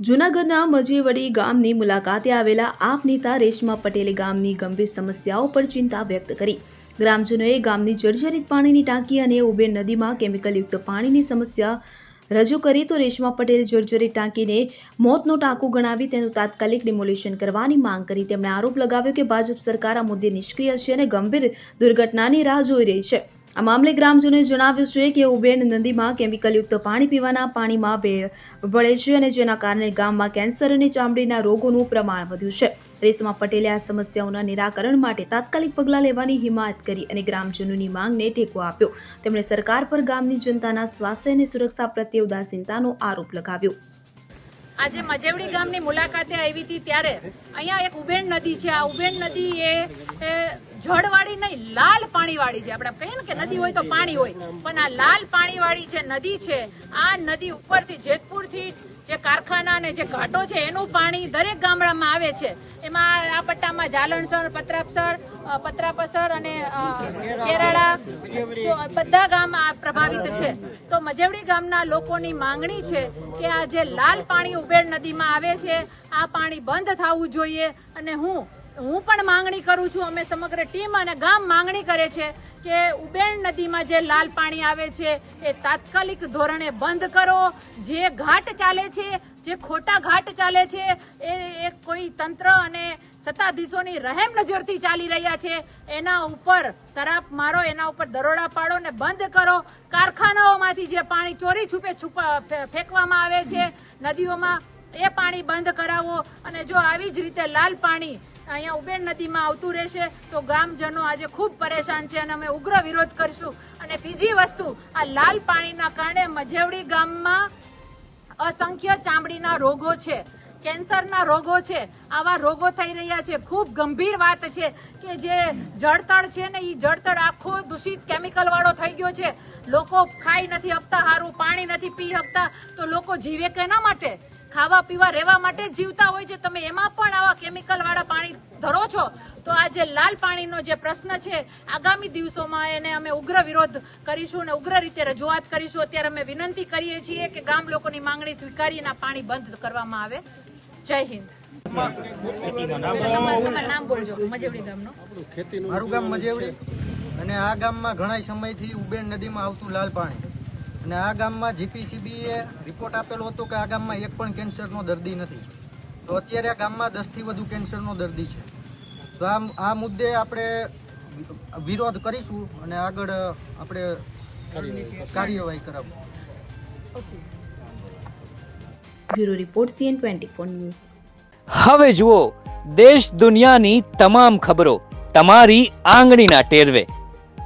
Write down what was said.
જૂનાગઢના મજેવડી ગામની મુલાકાતે આવેલા આપ નેતા રેશમા પટેલે ગામની ગંભીર સમસ્યાઓ પર ચિંતા વ્યક્ત કરી. ગ્રામજનોએ ગામની જર્જરિત પાણીની ટાંકી અને ઉબેર નદીમાં કેમિકલયુક્ત પાણીની સમસ્યા રજૂ કરી તો રેશમા પટેલ જર્જરિત ટાંકીને મોતનો ટાંકો ગણાવી તેનું તાત્કાલિક ડિમોલિશન કરવાની માંગ કરી. તેમણે આરોપ લગાવ્યો કે ભાજપ સરકાર આ મુદ્દે નિષ્ક્રિય છે અને ગંભીર દુર્ઘટનાની રાહ જોઈ રહી છે. આ મામલે ગ્રામજનોએ જણાવ્યું છે કે ઉબેન નદીમાં કેમિકલયુક્ત પાણી પીવાના પાણીમાં બે ભળે છે અને જેના કારણે ગામમાં કેન્સર અને ચામડીના રોગોનું પ્રમાણ વધ્યું છે. રેશમા પટેલે આ સમસ્યાઓના નિરાકરણ માટે તાત્કાલિક પગલાં લેવાની હિમાયત કરી અને ગ્રામજનોની માંગને ટેકો આપ્યો. તેમણે સરકાર પર ગામની જનતાના સ્વાસ્થ્ય અને સુરક્ષા પ્રત્યે ઉદાસીનતાનો આરોપ લગાવ્યો. આજે મજેવડી ગામની મુલાકાતે આવી હતી ત્યારે અહીંયા એક ઉબેણ નદી છે. આ ઉબેણ નદી એ જળવાળી નહીં, લાલ પાણીવાળી છે. આપણે કહીએ કે નદી હોય તો પાણી હોય. પણ આ લાલ પાણીવાળી જે નદી છે, આ નદી ઉપરથી જેતપુરથી જે કારખાના અને જે ઘાટો છે, એનું પાણી દરેક ગામડામાં આવે છે. એમાં આ પટ્ટામાં જાલણસર પત્રાપસર પત્રાપસર અને કેરાળા બધા ગામ આ પ્રભાવિત છે. તો મજેવડી ગામના લોકોની માંગણી છે કે આ જે લાલ પાણી ઉબેડ નદીમાં આવે છે, આ પાણી બંધ થવું જોઈએ. અને હું હું પણ માંગણી કરું છું, અમે સમગ્ર ટીમ અને ગામ માંગણી કરે છે કે ઉબેણ નદીમાં જે લાલ પાણી આવે છે, એ તાત્કાલિક ધોરણે બંધ કરો. જે ઘાટ ચાલે છે, જે ખોટા ઘાટ ચાલે છે, એ એક કોઈ તંત્ર અને સત્તાધીશોની રહેમ નજરથી ચાલી રહ્યા છે. એના ઉપર તરાપ મારો, એના ઉપર દરોડા પાડો ને બંધ કરો. કારખાનાઓમાંથી જે પાણી ચોરી છુપે છુપા ફેંકવામાં આવે છે, નદીઓમાં એ પાણી બંધ કરાવો. અને જો આવી જ રીતે લાલ પાણી અહીંયા ઉબેર નદીમાં આવતું રહેશે તો ગામજનો આજે ખૂબ પરેશાન છે અને અમે ઉગ્ર વિરોધ કરીશું. અને બીજી વસ્તુ, આ લાલ પાણીના કારણે મજેવડી ગામમાં અસંખ્ય ચામડીના રોગો છે, કેન્સરના રોગો છે, આવા રોગો થઈ રહ્યા છે. ખૂબ ગંભીર વાત છે કે જે જળતળ છે ને એ જળતળ આખો દૂષિત કેમિકલ વાળો થઈ ગયો છે. લોકો ખાઈ નથી આપતા સારું પાણી નથી પી શકતા તો લોકો જીવે કેના માટે? ખાવા પીવા રહેવા માટે જીવતા હોય છે. તમે એમાં પણ આવા કેમિકલ વાળા પાણી ધરો છો, તો આ જે લાલ પાણીનો જે પ્રશ્ન છે, આગામી દિવસોમાં એને અમે ઉગ્ર વિરોધ કરીશું અને ઉગ્ર રીતે રજૂઆત કરીશું. અત્યારે અમે વિનંતી કરીએ છીએ કે ગામ લોકોની માંગણી સ્વીકારીને આ પાણી બંધ કરવામાં આવે. જય હિન્દ. મારું ગામ મજેવડી અને આ ગામમાં ઘણા સમયથી ઉબેન નદીમાં આવતું લાલ પાણી. અને આ ગામમાં જીપીસીબીએ રિપોર્ટ આપેલો હતો કે આ ગામમાં એક પણ કેન્સરનો દર્દી નથી. તો અત્યારે આ ગામમાં દસથી વધુ કેન્સરનો દર્દી છે. તો આ આ મુદ્દે આપણે વિરોધ કરીશું અને આગળ આપણે કાર્યવાહી કરાવશું. Bureau report CN twenty four news. હવે જુઓ દેશ દુનિયાની તમામ ખબરો તમારી આંગળીના ટેરવે.